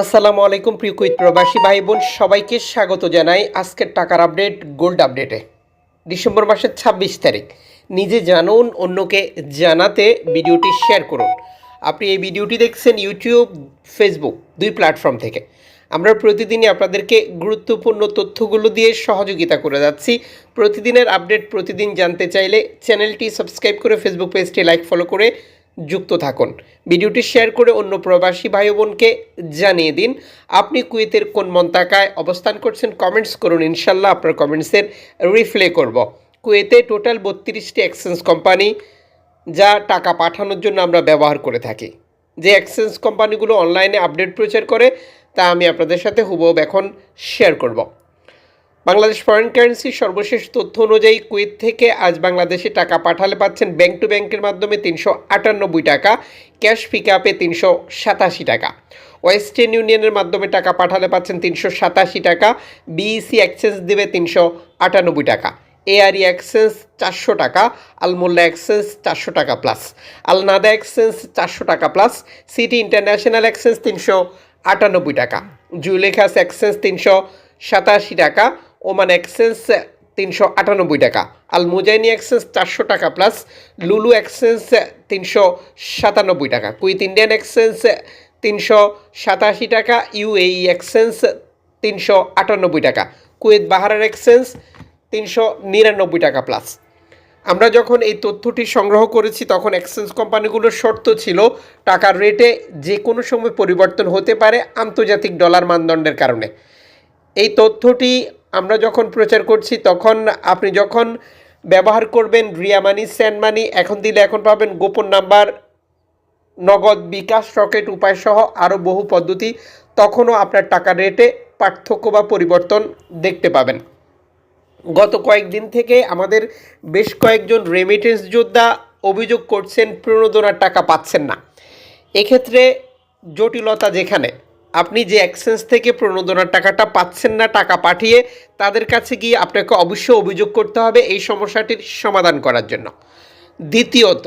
আসসালামু আলাইকুম, প্রিয় কুইত প্রবাসী ভাই বোন সবাইকে স্বাগত জানাই আজকের টাকার আপডেট, গোল্ড আপডেটে। ডিসেম্বর মাসের ছাব্বিশ তারিখ। নিজে জানুন, অন্যকে জানাতে ভিডিওটি শেয়ার করুন। আপনি এই ভিডিওটি দেখছেন ইউটিউব, ফেসবুক, দুই প্ল্যাটফর্ম থেকে। আমরা প্রতিদিনই আপনাদেরকে গুরুত্বপূর্ণ তথ্যগুলো দিয়ে সহযোগিতা করে যাচ্ছি। প্রতিদিনের আপডেট প্রতিদিন জানতে চাইলে চ্যানেলটি সাবস্ক্রাইব করে ফেসবুক পেজটি লাইক, ফলো করে যুক্ত থাকুন। ভিডিওটি শেয়ার করে অন্য প্রবাসী ভাই বোনকে জানিয়ে দিন, আপনি কুয়েতের কোন মন্তাকায় অবস্থান করছেন কমেন্টস করুন ইনশাল্লাহ আপনার কমেন্টসের রিপ্লে করব। কুয়েতে টোটাল বত্রিশটি এক্সচেঞ্জ কোম্পানি যা টাকা পাঠানোর জন্য আমরা ব্যবহার করে থাকি। যে এক্সচেঞ্জ কোম্পানিগুলো অনলাইনে আপডেট প্রচার করে, তা আমি আপনাদের সাথে হুবহু এখন শেয়ার করব। বাংলাদেশ ফরেন কারেন্সির সর্বশেষ তথ্য অনুযায়ী কুয়েত থেকে আজ বাংলাদেশে টাকা পাঠালে পাচ্ছেন ব্যাংক টু ব্যাংকের মাধ্যমে তিনশো আটানব্বই টাকা ক্যাশ পিক আপে তিনশো সাতাশি টাকা। ওয়েস্টার্ন ইউনিয়নের মাধ্যমে টাকা পাঠালে পাচ্ছেন তিনশো সাতাশি টাকা বিইসি এক্সচেঞ্জ দেবে তিনশো আটানব্বই টাকা। এআরই এক্সচেঞ্জ চারশো টাকা আলমোল্লা এক্সচেঞ্জ চারশো টাকা প্লাস আলনাদা এক্সচেঞ্জ চারশো টাকা প্লাস সিটি ইন্টারন্যাশনাল এক্সচেঞ্জ তিনশো আটানব্বই টাকা। জুলেখাস এক্সচেঞ্জ তিনশো সাতাশি টাকা। ওমান এক্সচেঞ্জ তিনশো আটানব্বই টাকা আল মুজাইনি এক্সচেঞ্জ চারশো টাকা প্লাস লুলু এক্সচেঞ্জ তিনশো সাতানব্বই টাকা কুইথ ইন্ডিয়ান এক্সচেঞ্জ তিনশো সাতাশি টাকা, ইউএই এক্সচেঞ্জ তিনশো আটানব্বই টাকা, কুয়েত বাহারার এক্সচেঞ্জ তিনশো নিরানব্বই টাকা প্লাস আমরা যখন এই তথ্যটি সংগ্রহ করেছি, তখন এক্সচেঞ্জ কোম্পানিগুলোর শর্ত ছিল, টাকার রেটে যে কোনো সময় পরিবর্তন হতে পারে আন্তর্জাতিক ডলার মানদণ্ডের কারণে। এই তথ্যটি আমরা যখন প্রচার করছি, তখন আপনি যখন ব্যবহার করবেন রিয়া মানি, স্যান্ড মানি, এখন দিলে এখন পাবেন গোপন নাম্বার, নগদ বিকাশ, রকেট, উপায় সহ আরও বহু পদ্ধতি, তখনও আপনার টাকা রেটে পার্থক্য বা পরিবর্তন দেখতে পাবেন। গত কয়েকদিন থেকে আমাদের বেশ কয়েকজন রেমিটেন্স যোদ্ধা অভিযোগ করছেন, প্রণোদনার টাকা পাচ্ছেন না। এক্ষেত্রে জটিলতা যেখানে আপনি যে এক্সচেঞ্জ থেকে প্রণোদনার টাকাটা পাচ্ছেন না, টাকা পাঠিয়ে তাদের কাছে গিয়ে আপনাকে অবশ্যই অভিযোগ করতে হবে এই সমস্যাটির সমাধান করার জন্য। দ্বিতীয়ত,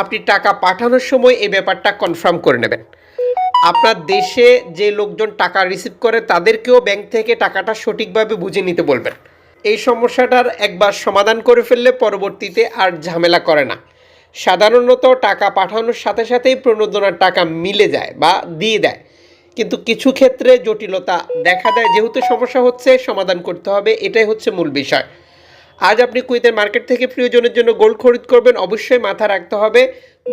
আপনি টাকা পাঠানোর সময় এই ব্যাপারটা কনফার্ম করে নেবেন। আপনার দেশে যে লোকজন টাকা রিসিভ করে তাদেরকেও ব্যাংক থেকে টাকাটা সঠিকভাবে বুঝে নিতে বলবেন। এই সমস্যাটার একবার সমাধান করে ফেললে পরবর্তীতে আর ঝামেলা করে না। সাধারণত টাকা পাঠানোর সাথে সাথেই প্রণোদনার টাকা মিলে যায় বা দিয়ে দেয়। কিন্তু কিছু ক্ষেত্রে জটিলতা দেখা দেয়। যেহেতু সমস্যা হচ্ছে, সমাধান করতে হবে, এটাই হচ্ছে মূল বিষয়। আজ আপনি কুইতের মার্কেট থেকে প্রিয়জনের জন্য গোল্ড খরিদ করবেন, অবশ্যই মাথা রাখতে হবে।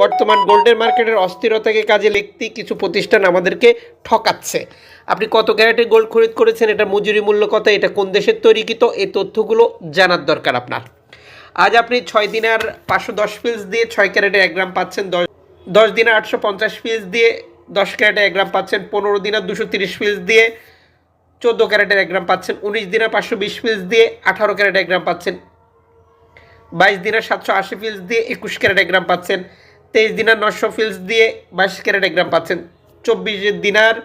বর্তমান গোল্ডের মার্কেটের অস্থিরতাকে কাজে লিখতে কিছু প্রতিষ্ঠান আমাদেরকে ঠকাচ্ছে। আপনি কত ক্যারেটের গোল্ড খরিদ করেছেন, এটা মজুরি মূল্য কত, এটা কোন দেশের তৈরিকৃত, এই তথ্যগুলো জানার দরকার আপনার। আজ আপনি ছয় দিনের পাঁচশো দশ পিস দিয়ে ছয় ক্যারেটের এক গ্রাম পাচ্ছেন, দশ দশ দিনের আটশো পঞ্চাশ পিস দিয়ে দশ ক্যারেটের এক গ্রাম পাচ্ছেন, পনেরো দিনের দুশো তিরিশ পিস দিয়ে, চোদ্দ ক্যারেটের এক গ্রাম পাচ্ছেন, উনিশ দিনের পাঁচশো বিশ পিস দিয়ে, আঠারো ক্যারেট এক গ্রাম পাচ্ছেন, বাইশ দিনের সাতশো আশি ফিলস দিয়ে, একুশ ক্যারেট এক গ্রাম পাচ্ছেন, তেইশ দিনের নশো ফিলস দিয়ে, বাইশ ক্যারেট এক গ্রাম পাচ্ছেন, চব্বিশ দিনার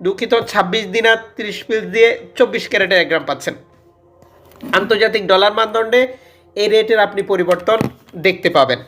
দুঃখিত, ছাব্বিশ দিনার তিরিশ ফিলস দিয়ে, চব্বিশ ক্যারেটের এক গ্রাম পাচ্ছেন। আন্তর্জাতিক ডলার মানদণ্ডে এই রেটের আপনি পরিবর্তন দেখতে পাবেন।